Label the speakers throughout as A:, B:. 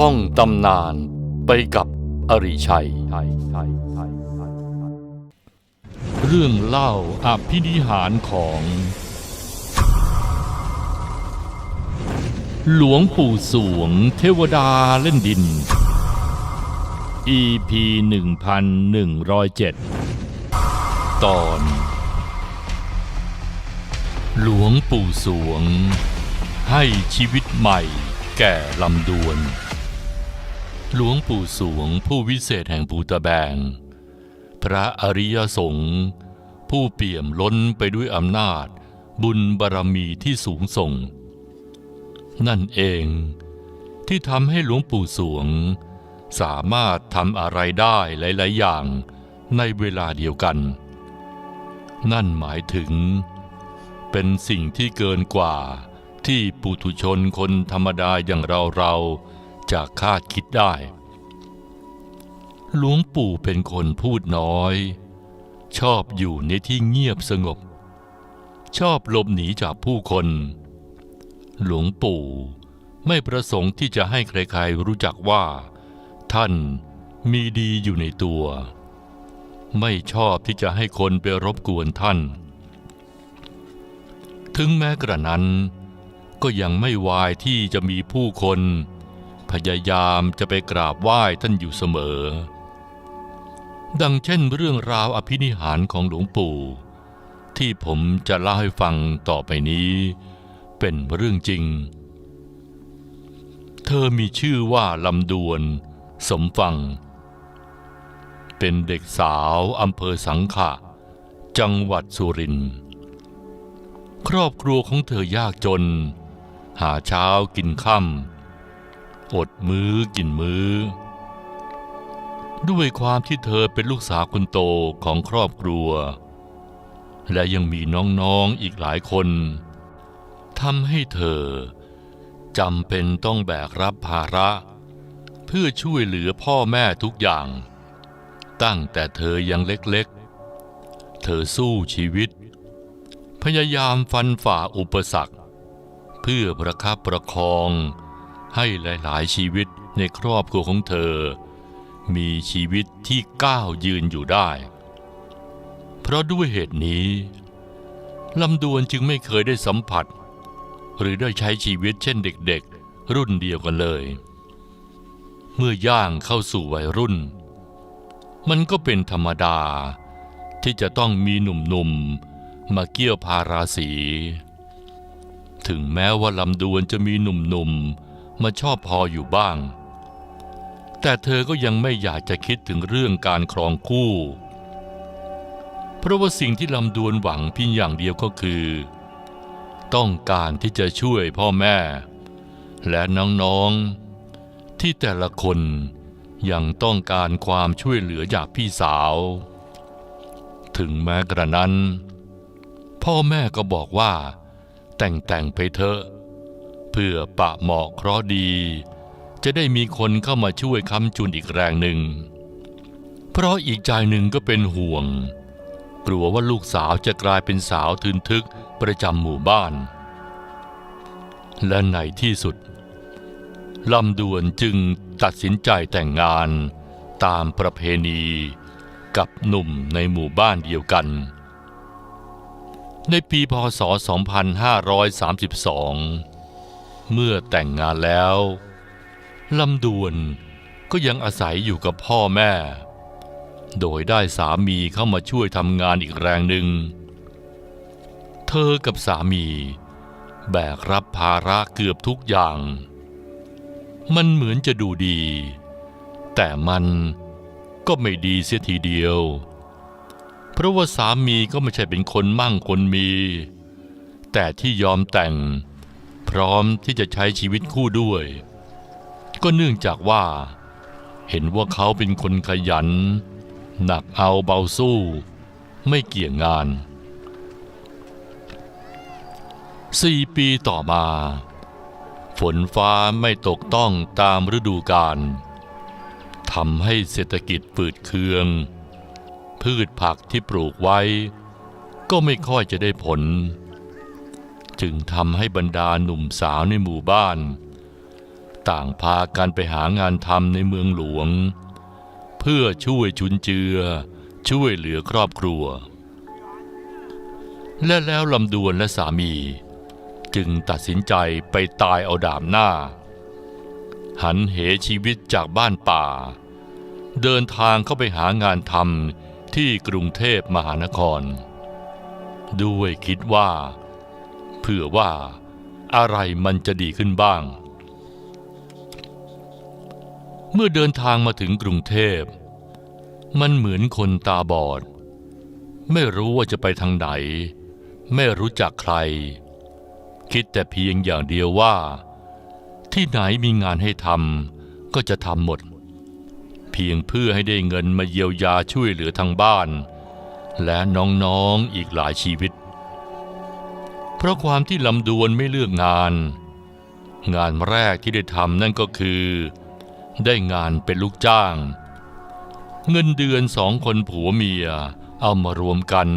A: ท่องตำนานไปกับอริชัย เรื่องเล่าอภินิหารของ หลวงปู่สวงเทวดาเล่นดิน EP 1107 ตอน หลวงปู่สวง ให้ชีวิตใหม่แก่ลำดวน หลวงปู่สวงผู้วิเศษแห่งภูตะแบง พระอริยสงฆ์ผู้เปี่ยมล้นไปด้วยอำนาจ บุญบารมีที่สูงส่ง นั่นเองที่ทำให้หลวงปู่สวง สามารถทำอะไรได้หลาย ๆ อย่างในเวลาเดียวกัน นั่นหมายถึง เป็นสิ่งที่เกินกว่าที่ปุถุชนคนธรรมดาอย่างเราเรา จะคาดคิดได้ หลวงปู่เป็นคนพูดน้อย ชอบอยู่ในที่เงียบสงบ ชอบหลบหนีจากผู้คน หลวงปู่ไม่ประสงค์ที่จะให้ใครๆรู้จักว่า ท่านมีดีอยู่ในตัว ไม่ชอบที่จะให้คนไปรบกวนท่าน ถึงแม้กระนั้นก็ยังไม่วายที่จะมีผู้คน พยายามจะไปกราบไหว้ท่านอยู่เสมอ ดังเช่นเรื่องราวอภินิหารของหลวงปู่ ที่ผมจะเล่าให้ฟังต่อไปนี้ เป็นเรื่องจริง เธอมีชื่อว่าลำดวน สมฟัง เป็นเด็กสาวอำเภอสังขะ จังหวัดสุรินทร์ครอบครัวของเธอยากจน หาเช้ากินค่ำ อดมื้อกินมื้อ ด้วยความที่เธอเป็นลูกสาวคนโตของครอบครัว และยังมีน้องๆอีกหลายคนทำให้เธอจำเป็นต้องแบกรับภาระ เพื่อช่วยเหลือพ่อแม่ทุกอย่าง ตั้งแต่เธอยังเล็กๆ เธอสู้ชีวิต พยายามฟันฝ่าอุปสรรค เพื่อประคับประคอง ให้หลาย ๆ ชีวิตในครอบครัวของเธอ มีชีวิตที่ก้าวยืนอยู่ได้ เพราะด้วยเหตุนี้ลำดวนจึงไม่เคยได้สัมผัส หรือได้ใช้ชีวิตเช่นเด็ก ๆ รุ่นเดียวกันเลย เมื่อย่างเข้าสู่วัยรุ่น มันก็เป็นธรรมดาที่จะต้องมีหนุ่ม ๆ มาเกี่ยวพาราสี ถึงแม้ว่าลำดวนจะมีหนุ่ม ๆ มาชอบพออยู่บ้าง แต่เธอก็ยังไม่อยากจะคิดถึงเรื่องการครองคู่ เพราะว่าสิ่งที่ลำดวนหวังเพียงอย่างเดียวก็คือ ต้องการที่จะช่วยพ่อแม่ และน้องๆ ที่แต่ละคนยังต้องการความช่วยเหลือจากพี่สาว ถึงแม้กระนั้น พ่อแม่ก็บอกว่า แต่งแต่งไปเถอะ เพื่อปะเหมาะเคราะดี จะได้มีคนเข้ามาช่วยค้ำจุนอีกแรงหนึ่ง เพราะอีกใจหนึ่งก็เป็นห่วง กลัวว่าลูกสาวจะกลายเป็นสาวทึนทึกประจำหมู่บ้าน และในที่สุดลำดวนจึงตัดสินใจแต่งงานตามประเพณีกับหนุ่มในหมู่บ้านเดียวกัน ในปีพศ 2532 เมื่อแต่งงานแล้วลำดวนก็ยังอาศัยอยู่กับพ่อแม่ โดยได้สามีเข้ามาช่วยทำงานอีกแรงหนึ่ง เธอกับสามีแบกรับภาระเกือบทุกอย่าง มันเหมือนจะดูดี แต่มันก็ไม่ดีเสียทีเดียว เพราะว่าสามีก็ไม่ใช่เป็นคนมั่งคนมี แต่ที่ยอมแต่ง ร้อมที่จะใช้ชีวิตคู่ด้วย ก็เนื่องจากว่า เห็นว่าเขาเป็นคนขยัน หนักเอาเบาสู้ ไม่เกี่ยงงานสี่ปีต่อมา ฝนฟ้าไม่ตกต้องตามฤดูกาลทำให้เศรษฐกิจฝืดเคือง พืชผักที่ปลูกไว้ ก็ไม่ค่อยจะได้ผล จึงทำให้บรรดาหนุ่มสาวในหมู่บ้าน ต่างพากันไปหางานทำในเมืองหลวง เพื่อช่วยจุนเจือ ช่วยเหลือครอบครัว และแล้วลำดวนและสามี จึงตัดสินใจไปตายเอาดามหน้า หันเหชีวิตจากบ้านป่า เดินทางเข้าไปหางานทำที่กรุงเทพมหานคร ด้วยคิดว่า เพื่อว่าอะไรมันจะดีขึ้นบ้าง เมื่อเดินทางมาถึงกรุงเทพ มันเหมือนคนตาบอด ไม่รู้ว่าจะไปทางไหน ไม่รู้จักใคร คิดแต่เพียงอย่างเดียวว่า ที่ไหนมีงานให้ทำก็จะทำหมด เพียงเพื่อให้ได้เงินมาเยียวยาช่วยเหลือทางบ้าน และน้องๆอีกหลายชีวิต เพราะความที่ลำดวนไม่เลือกงาน งานแรกที่ได้ทำนั่นก็คือ ได้งานเป็นลูกจ้าง เงินเดือนสองคนผัวเมียเอามารวมกัน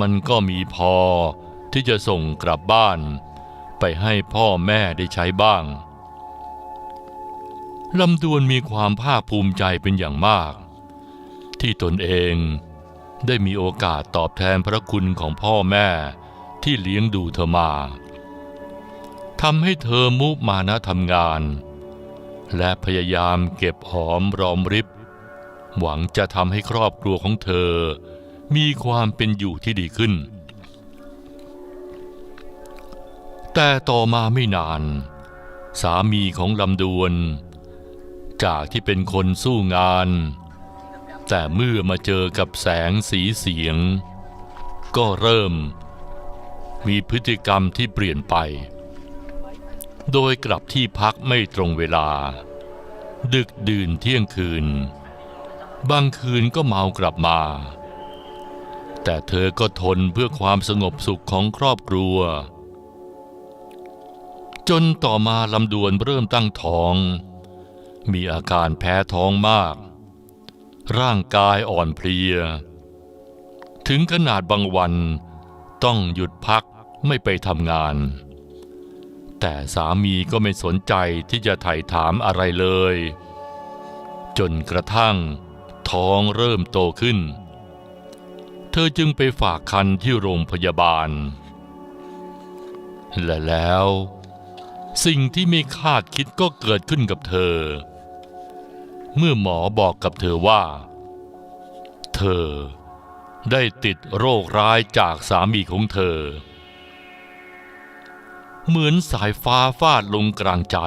A: มันก็มีพอที่จะส่งกลับบ้าน ไปให้พ่อแม่ได้ใช้บ้างลำดวนมีความภาคภูมิใจเป็นอย่างมาก ที่ตนเองได้มีโอกาสตอบแทนพระคุณของพ่อแม่ ที่เลี้ยงดูเธอมาทำให้เธอมุมานะทำงาน และพยายามเก็บหอมรอมริบ หวังจะทำให้ครอบครัวของเธอ มีความเป็นอยู่ที่ดีขึ้น แต่ต่อมาไม่นาน สามีของลำดวน จากที่เป็นคนสู้งาน แต่เมื่อมาเจอกับแสงสีเสียง ก็เริ่ม มีพฤติกรรมที่เปลี่ยนไป โดยกลับที่พักไม่ตรงเวลา ดึกดื่นเที่ยงคืน บางคืนก็เมากลับมา แต่เธอก็ทนเพื่อความสงบสุขของครอบครัว จนต่อมาลำดวนเริ่มตั้งท้อง มีอาการแพ้ท้องมาก ร่างกายอ่อนเพลีย ถึงขนาดบางวันต้องหยุดพัก ไม่ไปทำงาน แต่สามีก็ไม่สนใจที่จะไถ่ถามอะไรเลย จนกระทั่ง ท้องเริ่มโตขึ้น เธอจึงไปฝากคันที่โรงพยาบาล และแล้ว สิ่งที่ไม่คาดคิดก็เกิดขึ้นกับเธอ เมื่อหมอบอกกับเธอว่า เธอได้ติดโรคร้ายจากสามีของเธอ เหมือนสายฟ้าฟาดลงกลางใจ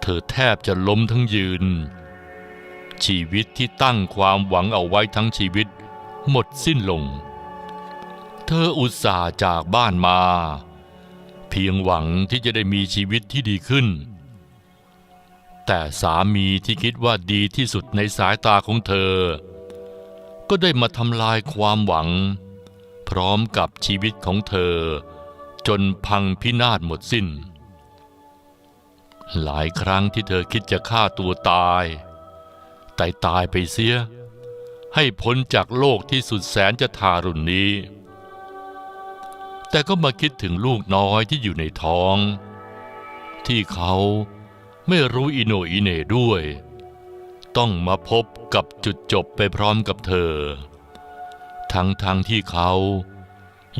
A: เธอแทบจะล้มทั้งยืน ชีวิตที่ตั้งความหวังเอาไว้ทั้งชีวิต หมดสิ้นลง เธออุตส่าห์จากบ้านมา เพียงหวังที่จะได้มีชีวิตที่ดีขึ้น แต่สามีที่คิดว่าดีที่สุดในสายตาของเธอ ก็ได้มาทำลายความหวัง พร้อมกับชีวิตของเธอ จนพังพินาศหมดสิ้น หลายครั้งที่เธอคิดจะฆ่าตัวตาย แต่ตายไปเสีย ให้พ้นจากโลกที่สุดแสนจะทารุณนี้ แต่ก็มาคิดถึงลูกน้อยที่อยู่ในท้อง ที่เขาไม่รู้อิโนอิเน่ด้วย ต้องมาพบกับจุดจบไปพร้อมกับเธอ ทั้งทั้งที่เขา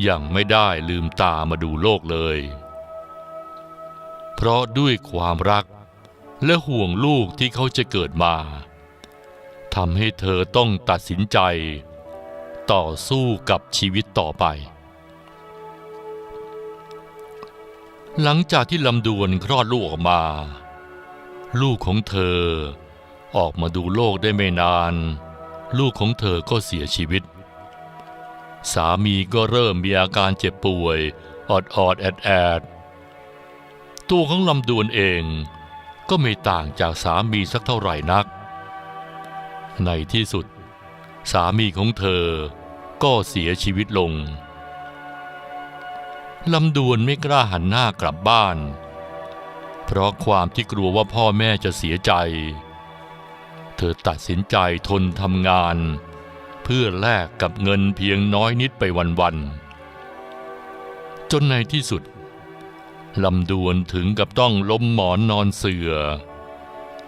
A: ยังไม่ได้ลืมตามาดูโลกเลย เพราะด้วยความรักและห่วงลูกที่เขาจะเกิดมาทำให้เธอต้องตัดสินใจ ต่อสู้กับชีวิตต่อไป หลังจากที่ลำดวนคลอดลูกออกมา ลูกของเธอออกมาดูโลกได้ไม่นาน ลูกของเธอก็เสียชีวิต สามีก็เริ่มมีอาการเจ็บป่วยออดออดแอดแอดตัวของลำดวนเองก็ไม่ต่างจากสามีสักเท่าไหร่นัก ในที่สุด สามีของเธอก็เสียชีวิตลงลำดวนไม่กล้าหันหน้ากลับบ้าน เพราะความที่กลัวว่าพ่อแม่จะเสียใจ เธอตัดสินใจทนทำงาน เพื่อแลกกับเงินเพียงน้อยนิดไปวันๆจนในที่สุดลำดวนถึงกับต้องล้มหมอนนอนเสือ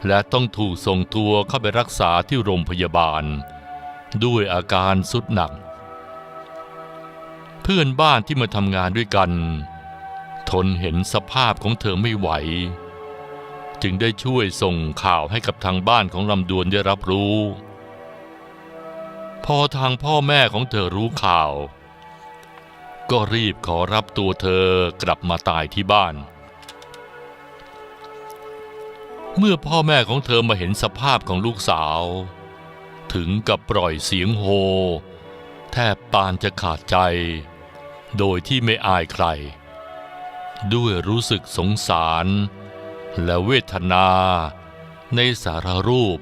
A: และต้องถูกส่งตัวเข้าไปรักษาที่โรงพยาบาล ด้วยอาการสุดหนัก เพื่อนบ้านที่มาทำงานด้วยกัน ทนเห็นสภาพของเธอไม่ไหว จึงได้ช่วยส่งข่าวให้กับทางบ้านของลำดวนได้รับรู้ พอทางพ่อแม่ของเธอรู้ข่าว ก็รีบขอรับตัวเธอกลับมาตายที่บ้าน เมื่อพ่อแม่ของเธอมาเห็นสภาพของลูกสาว ถึงกับปล่อยเสียงโฮ แทบปานจะขาดใจ โดยที่ไม่อายใคร ด้วยรู้สึกสงสารและเวทนาในสารรูป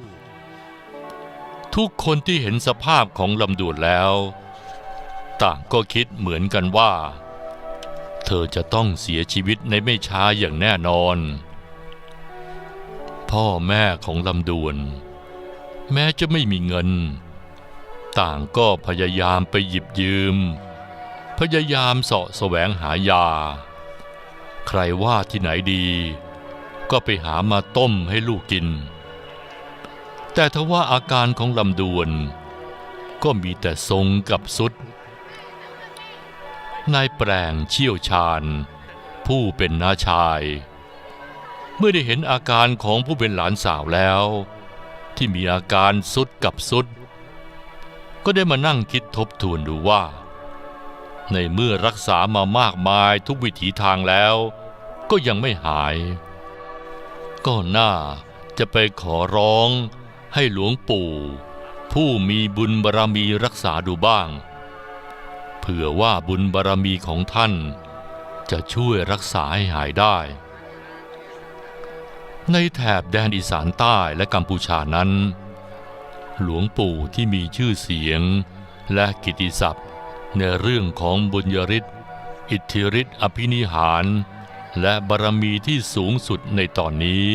A: ทุกคนที่เห็นสภาพของลำดวนแล้ว ต่างก็คิดเหมือนกันว่า เธอจะต้องเสียชีวิตในไม่ช้าอย่างแน่นอน พ่อแม่ของลำดวน แม้จะไม่มีเงิน ต่างก็พยายามไปหยิบยืม พยายามเสาะแสวงหายา ใครว่าที่ไหนดี ก็ไปหามาต้มให้ลูกกิน แต่ทว่าอาการของลำดวน ก็มีแต่ทรงกับสุด นายแปลงเชี่ยวชาญ ผู้เป็นน้าชาย เมื่อได้เห็นอาการของผู้เป็นหลานสาวแล้ว ที่มีอาการสุดกับสุด ก็ได้มานั่งคิดทบทวนดูว่า ในเมื่อรักษามามากมายทุกวิถีทางแล้ว ก็ยังไม่หาย ก็น่าจะไปขอร้อง ให้หลวงปู่ ผู้มีบุญบารรมีรักษาดูบ้าง เผื่อว่าบุญบารรมีของท่าน จะช่วยรักษาให้หายได้ ในแถบแดนอีสานใต้และกัมพูชานั้น หลวงปู่ที่มีชื่อเสียงและกิตติศัพท์ในเรื่องของบุญยริศอิทธิฤทธิอภินิหาร และบารมีที่สูงสุดในตอนนี้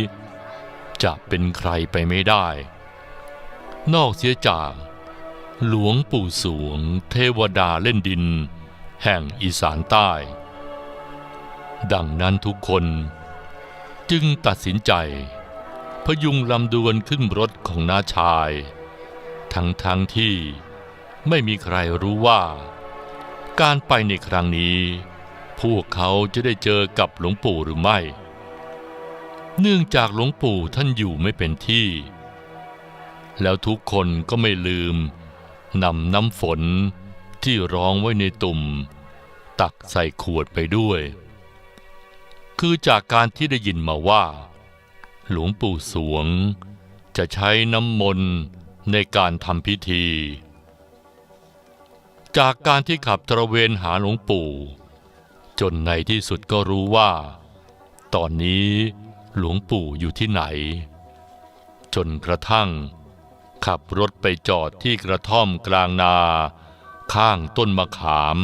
A: จะเป็นใครไปไม่ได้ นอกเสียจาก หลวงปู่สวงเทวดาเล่นดิน แห่งอีสานใต้ ดังนั้นทุกคนจึงตัดสินใจ พยุงลำดวนขึ้นรถของน้าชาย ทั้งทั้งที่ไม่มีใครรู้ว่า การไปในครั้งนี้ พวกเขาจะได้เจอกับหลวงปู่หรือไม่ เนื่องจากหลวงปู่ท่านอยู่ไม่เป็นที่ แล้วทุกคนก็ไม่ลืมนำน้ำฝนที่ร้องไว้ในตุ่ม ตักใส่ขวดไปด้วย คือจากการที่ได้ยินมาว่า หลวงปู่สวง จะใช้น้ำมนต์ในการทำพิธี จากการที่ขับตระเวนหาหลวงปู่ จนในที่สุดก็รู้ว่า ตอนนี้หลวงปู่อยู่ที่ไหน จนกระทั่ง ขับรถไปจอดที่กระท่อมกลางนา ข้างต้นมะขาม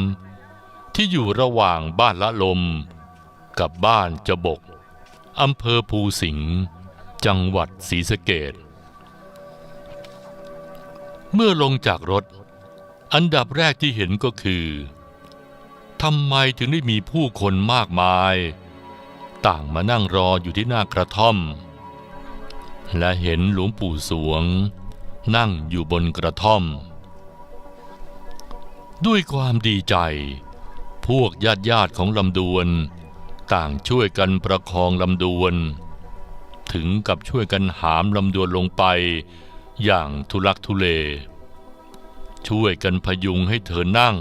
A: ที่อยู่ระหว่างบ้านละลม กับบ้านจบกอำเภอภูสิงห์จังหวัดศรีสะเกดเมื่อลงจากรถ อันดับแรกที่เห็นก็คือทำไมถึงได้มีผู้คนมากมาย ต่างมานั่งรออยู่ที่หน้ากระท่อม และเห็นหลวงปู่สวง นั่งอยู่บนกระท่อม ด้วยความดีใจ พวกญาติญาติของลำดวน ต่างช่วยกันประคองลำดวน ถึงกับช่วยกันหามลำดวนลงไปอย่างทุลักทุเล ช่วยกันพยุงให้เธอนั่ง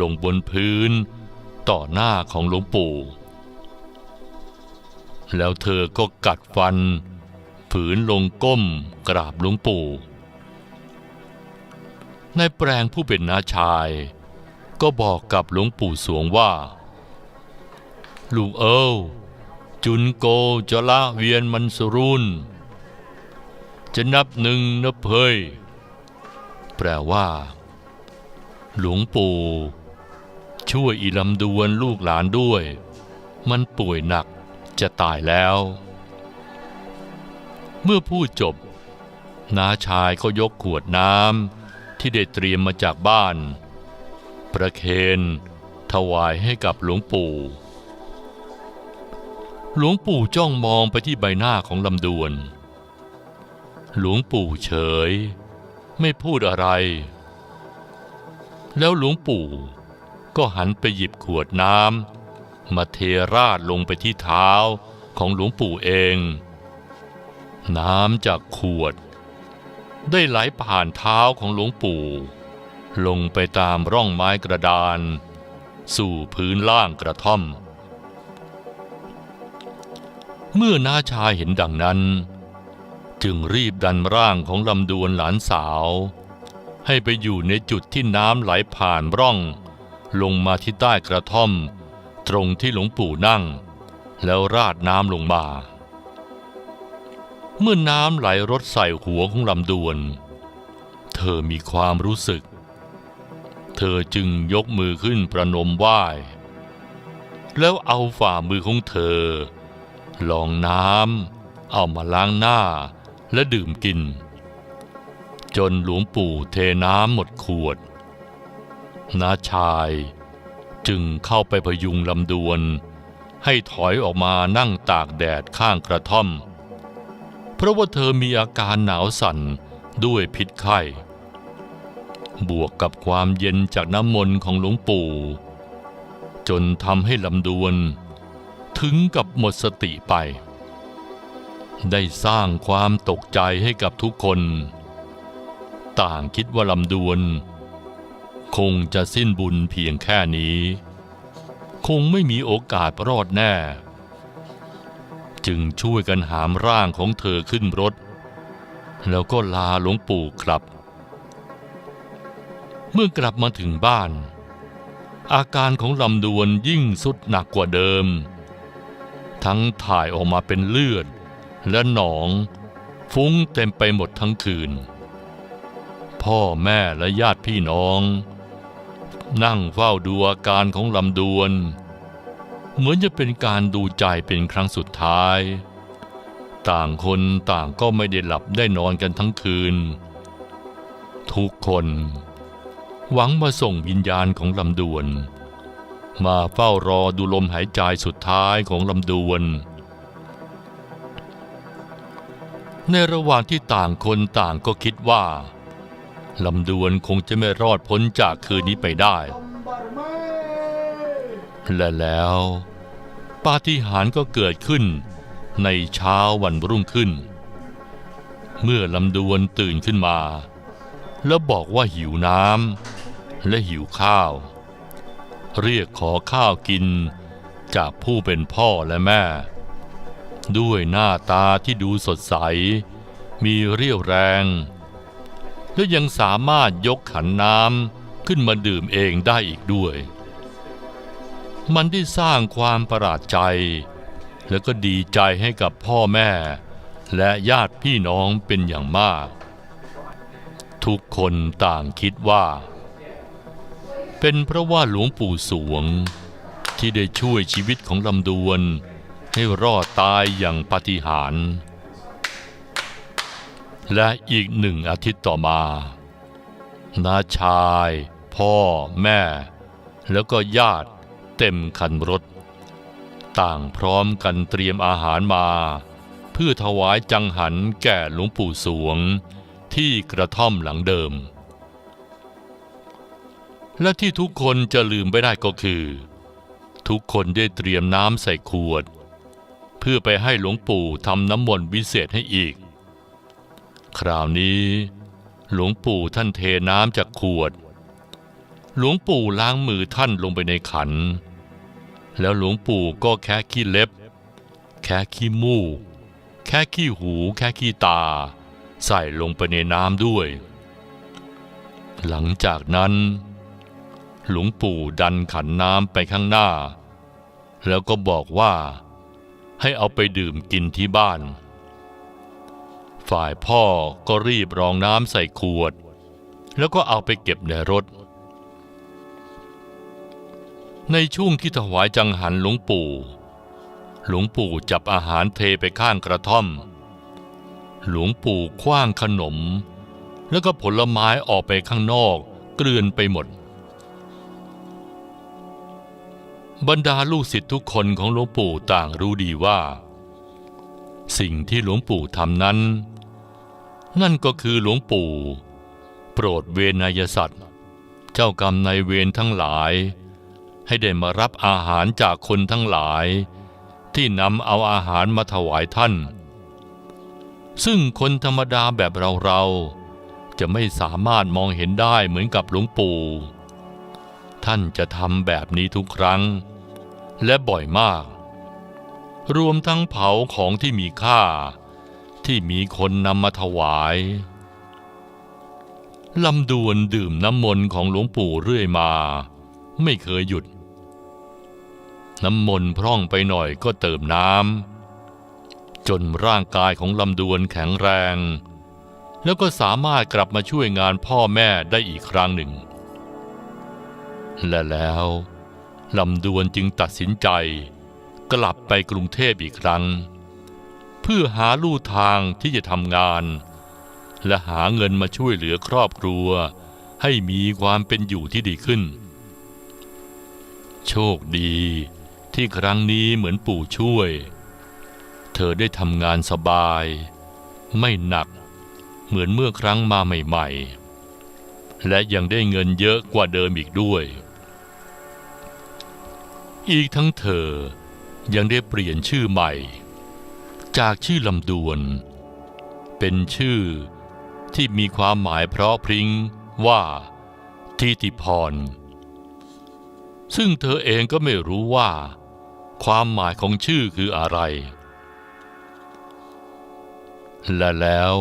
A: ลงบนพื้น ต่อหน้าของหลวงปู่ แล้วเธอก็กัดฟัน ฝืนลงก้มกราบหลวงปู่ นายแปลงผู้เป็นน้าชาย ก็บอกกับหลวงปู่สวงว่า ลูกเอ้วจุนโกจะละเวียนมันสรุนจะนับหนึ่งนับเพยแปลว่า หลวงปู่ ช่วยอีลำดวนลูกหลานด้วย มันป่วยหนักจะตายแล้ว เมื่อพูดจบน้าชายก็ยกขวดน้ำ ที่ได้เตรียมมาจากบ้าน ประเคนถวายให้กับหลวงปู่ หลวงปู่จ้องมองไปที่ใบหน้าของลำดวน หลวงปู่เฉย ไม่พูดอะไร แล้วหลวงปู่ก็หันไปหยิบขวดน้ำมาเทราดลงไปที่เท้าของหลวงปู่เอง น้ำจากขวด ได้ไหลผ่านเท้าของหลวงปู่ ลงไปตามร่องไม้กระดาน สู่พื้นล่างกระท่อม เมื่อน้าชายเห็นดังนั้น จึงรีบดันร่างของลำดวนหลานสาว ให้ไปอยู่ในจุดที่น้ำไหลผ่านร่อง ลงมาที่ใต้กระท่อม ตรงที่หลวงปู่นั่ง แล้วราดน้ำลงมา เมื่อน้ำไหลรดใส่หัวของลำดวน เธอมีความรู้สึก เธอจึงยกมือขึ้นประนมไหว้ แล้วเอาฝ่ามือของเธอ ลองน้ำเอามาล้างหน้าและดื่มกิน จนหลวงปู่เทน้ำหมดขวด น้าชายจึงเข้าไปพยุงลำดวน ให้ถอยออกมานั่งตากแดดข้างกระท่อม เพราะว่าเธอมีอาการหนาวสั่นด้วยพิษไข้ บวกกับความเย็นจากน้ำมนต์ของหลวงปู่ จนทำให้ลำดวน ถึงกับหมดสติไป ได้สร้างความตกใจให้กับทุกคน ต่างคิดว่าลำดวน คงจะสิ้นบุญเพียงแค่นี้ คงไม่มีโอกาสรอดแน่ จึงช่วยกันหามร่างของเธอขึ้นรถ แล้วก็ลาหลวงปู่ครับ เมื่อกลับมาถึงบ้าน อาการของลำดวนยิ่งสุดหนักกว่าเดิม ทั้งถ่ายออกมาเป็นเลือด และหนอง ฟุ้งเต็มไปหมดทั้งคืน พ่อแม่และญาติพี่น้อง นั่งเฝ้าดูอาการของลำดวน เหมือนจะเป็นการดูใจเป็นครั้งสุดท้าย ต่างคนต่างก็ไม่ได้หลับได้นอนกันทั้งคืน ทุกคน หวังมาส่งวิญญาณของลำดวน มาเฝ้ารอดูลมหายใจสุดท้ายของลำดวน ในระหว่างที่ต่างคนต่างก็คิดว่าลำดวนคงจะไม่รอดพ้นจากคืนนี้ไปได้ และแล้ว ปาฏิหาริย์ก็เกิดขึ้นในเช้าวันรุ่งขึ้น เมื่อลำดวนตื่นขึ้นมา แล้วบอกว่าหิวน้ำและหิวข้าว เรียกขอข้าวกินจากผู้เป็นพ่อและแม่ ด้วยหน้าตาที่ดูสดใส มีเรี่ยวแรง และยังสามารถยกขันน้ำขึ้นมาดื่มเองได้อีกด้วย มันได้สร้างความประหลาดใจ และก็ดีใจให้กับพ่อแม่ และญาติพี่น้องเป็นอย่างมาก ทุกคนต่างคิดว่า เป็นเพราะว่าหลวงปู่สวง ที่ได้ช่วยชีวิตของลำดวน ให้รอดตายอย่างปาฏิหาริย์และอีกหนึ่งอาทิตย์ต่อมาน้าชาย พ่อ แม่ แล้วก็ญาติ เต็มคันรถ ต่างพร้อมกันเตรียมอาหารมา เพื่อถวายจังหันแก่หลวงปู่สวง ที่กระท่อมหลังเดิม และที่ทุกคนจะลืมไม่ได้ก็คือ ทุกคนได้เตรียมน้ำใส่ขวด เพื่อไปให้หลวงปู่ทำน้ำมนต์วิเศษให้อีก คราวนี้ หลวงปู่ท่านเทน้ำจากขวดหลวงปู่ล้างมือท่านลงไปในขัน แล้วหลวงปู่ก็แค่ขี้เล็บ แค่ขี้มูก แค่ขี้หู แค่ขี้ตา ใส่ลงไปในน้ำด้วย หลังจากนั้น หลวงปู่ดันขันน้ำไปข้างหน้า แล้วก็บอกว่า ให้เอาไปดื่มกินที่บ้าน ฝ่ายพ่อก็รีบรองน้ำใส่ขวด แล้วก็เอาไปเก็บในรถ ในช่วงที่ถวายจังหันหลวงปู่ หลวงปู่จับอาหารเทไปข้างกระท่อม หลวงปู่คว้างขนม แล้วก็ผลไม้ออกไปข้างนอกเกลื่อนไปหมด บรรดาลูกศิษย์ทุกคนของหลวงปู่ต่างรู้ดีว่า สิ่งที่หลวงปู่ทำนั้น นั่นก็คือหลวงปู่ โปรดเวนยสัตว์ เจ้ากรรมนายเวรทั้งหลาย ให้ได้มารับอาหารจากคนทั้งหลาย ที่นำเอาอาหารมาถวายท่าน ซึ่งคนธรรมดาแบบเราๆ จะไม่สามารถมองเห็นได้เหมือนกับหลวงปู่ ท่านจะทำแบบนี้ทุกครั้ง และบ่อยมาก รวมทั้งเผาของที่มีค่า ที่มีคนนำมาถวายลำดวนดื่มน้ำมนต์ของหลวงปู่เรื่อยมา ไม่เคยหยุด น้ำมนต์พร่องไปหน่อยก็เติมน้ำจนร่างกายของลำดวนแข็งแรง แล้วก็สามารถกลับมาช่วยงานพ่อแม่ได้อีกครั้งหนึ่ง และแล้วลำดวนจึงตัดสินใจกลับไปกรุงเทพอีกครั้ง เพื่อหาลู่ทางที่จะทำงาน และหาเงินมาช่วยเหลือครอบครัว ให้มีความเป็นอยู่ที่ดีขึ้น โชคดี ที่ครั้งนี้เหมือนปู่ช่วย เธอได้ทำงานสบาย ไม่หนัก เหมือนเมื่อครั้งมาใหม่ ๆ และยังได้เงินเยอะกว่าเดิมอีกด้วย อีกทั้งเธอยังได้เปลี่ยนชื่อใหม่ จากชื่อลำดวน เป็นชื่อที่มีความหมายเพราะพริ้งว่าทิติพรซึ่งเธอเองก็ไม่รู้ว่า ความหมายของชื่อคืออะไร และแล้ว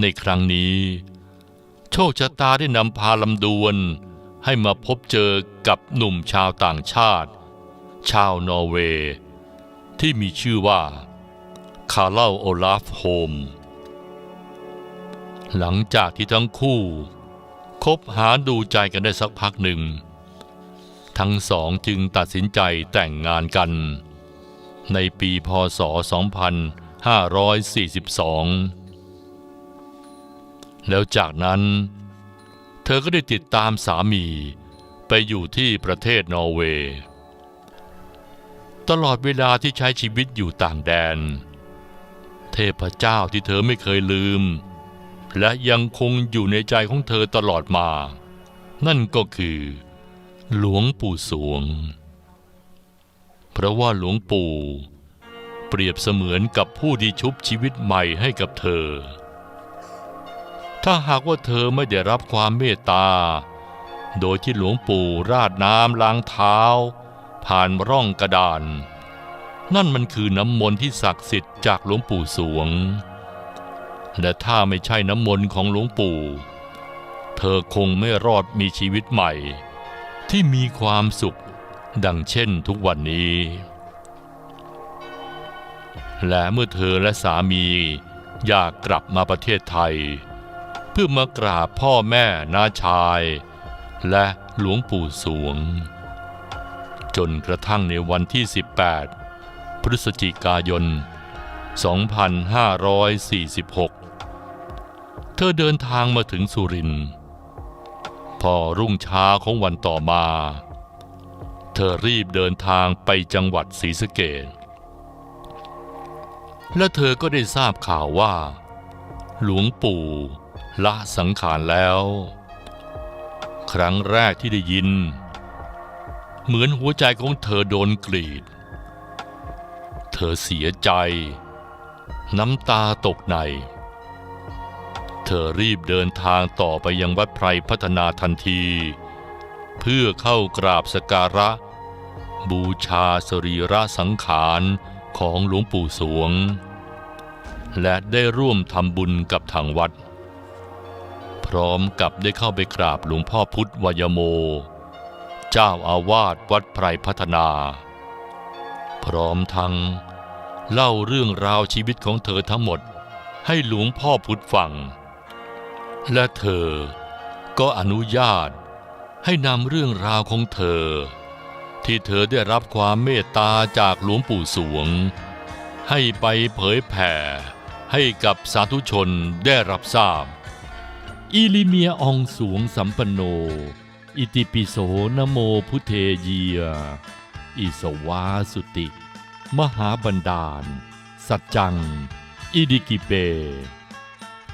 A: ในครั้งนี้ โชคชะตาได้นำพาลำดวนให้มาพบเจอกับหนุ่มชาวต่างชาติ ชาวนอร์เวย์ที่มีชื่อว่าคาร์ลโอลาฟโฮม หลังจากที่ทั้งคู่ คบหาดูใจกันได้สักพักหนึ่ง ทั้งสองจึงตัดสินใจแต่งงานกัน ในปีพศ 2542 แล้วจากนั้น เธอก็ได้ติดตามสามีไปอยู่ที่ประเทศนอร์เวย์ ตลอดเวลาที่ใช้ชีวิตอยู่ต่างแดน เทพเจ้าที่เธอไม่เคยลืม และยังคงอยู่ในใจของเธอตลอดมา นั่นก็คือ หลวงปู่สวง เพราะว่าหลวงปู่ เปรียบเสมือนกับผู้ที่ชุบชีวิตใหม่ให้กับเธอ ถ้าหากว่าเธอไม่ได้รับความเมตตา โดยที่หลวงปู่ราดน้ำล้างเท้า ผ่านร่องกระดาน นั่นมันคือน้ำมนต์ที่ศักดิ์สิทธิ์จากหลวงปู่สวง และถ้าไม่ใช่น้ำมนต์ของหลวงปู่ เธอคงไม่รอดมีชีวิตใหม่ ที่มีความสุข ดังเช่นทุกวันนี้ และเมื่อเธอและสามีอยากกลับมาประเทศไทย เพื่อมากราบพ่อแม่น้าชาย และหลวงปู่สวง จนกระทั่งในวันที่ 18 พฤศจิกายน 2546 เธอเดินทางมาถึงสุรินทร์ พอรุ่งเช้าของวันต่อมา เธอรีบเดินทางไปจังหวัดศรีสะเกษและเธอก็ได้ทราบข่าวว่า หลวงปู่ละสังขารแล้ว ครั้งแรกที่ได้ยิน เหมือนหัวใจของเธอโดนกรีด เธอเสียใจ น้ำตาตกใน เธอรีบเดินทางต่อไปยังวัดไพรพัฒนาทันที เพื่อเข้ากราบสการะ บูชาสรีระสังขารของหลวงปู่สวง และได้ร่วมทำบุญกับทางวัด พร้อมกับได้เข้าไปกราบหลวงพ่อพุทธวยโม เจ้าอาวาสวัดไพรพัฒนา พร้อมทั้งเล่าเรื่องราวชีวิตของเธอทั้งหมดให้หลวงพ่อพุทธฟัง และเธอก็อนุญาตให้นำเรื่องราวของเธอ ที่เธอได้รับความเมตตาจากหลวงปู่สวง ให้ไปเผยแผ่ให้กับสาธุชนได้รับทราบ อิลิเมียอองสวงสัมปันโน อิติปิโสนโมพุทเทเยีย อิสวาสุติ มหาบันดาล สัจจัง อิดิกิเป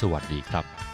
A: สวัสดีครับ